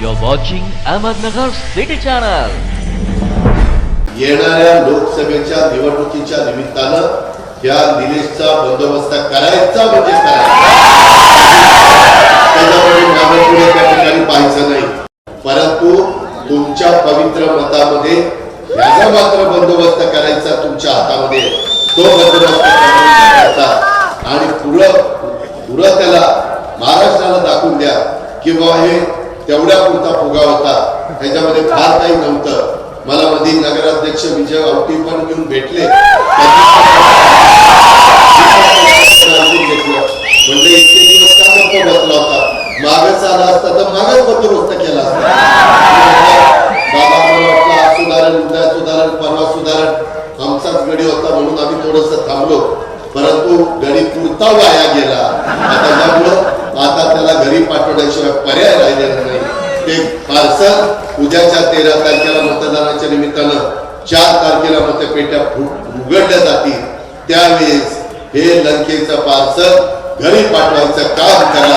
You're watching Ahmednagar City Channel. येणाऱ्या लोकसभेच्या निवडणुकीच्या निमित्तानं या निलेशचा बंदोबस्त करायचा म्हणजे करायचा त्या ठिकाणी पाहायचं नाही. परंतु तुमच्या पवित्र मतामध्ये याचा मात्र बंदोबस्त करायचा तुमच्या हातामध्ये तो बंदोबस्त करायचा आणि पुढं पुढं त्याला महाराष्ट्राला दाखवून द्या की बाबा हे तेवढ्या पुरता फुगा होता. ह्याच्यामध्ये फार काही नव्हतं. मला मध्ये नगराध्यक्ष विजय आवटी पण घेऊन भेटले. घेतलं म्हणजे इतके दिवस का गप्प बसला होता? मागच आला असता तर मागच बंदोबस्त केला असता. बाबा मला सुधारण उद्या सुधारण परवा सुधारण. आमचाच गडी होता म्हणून आम्ही थोडस थांबलो. परंतु गडी पुरता वाया गेला. आता त्यामुळं आता त्याला घरी पाठवण्याशिवाय पर्याय राहिलेला नाही ते पार्सल उद्याच्या तेरा तारखेला मतदानाच्या निमित्तानं चार तारखेला मतपेट्या फु- उघडल्या जातील. त्यावेळेस हे लंकेचं पार्सल घरी पाठवायचं काम करा.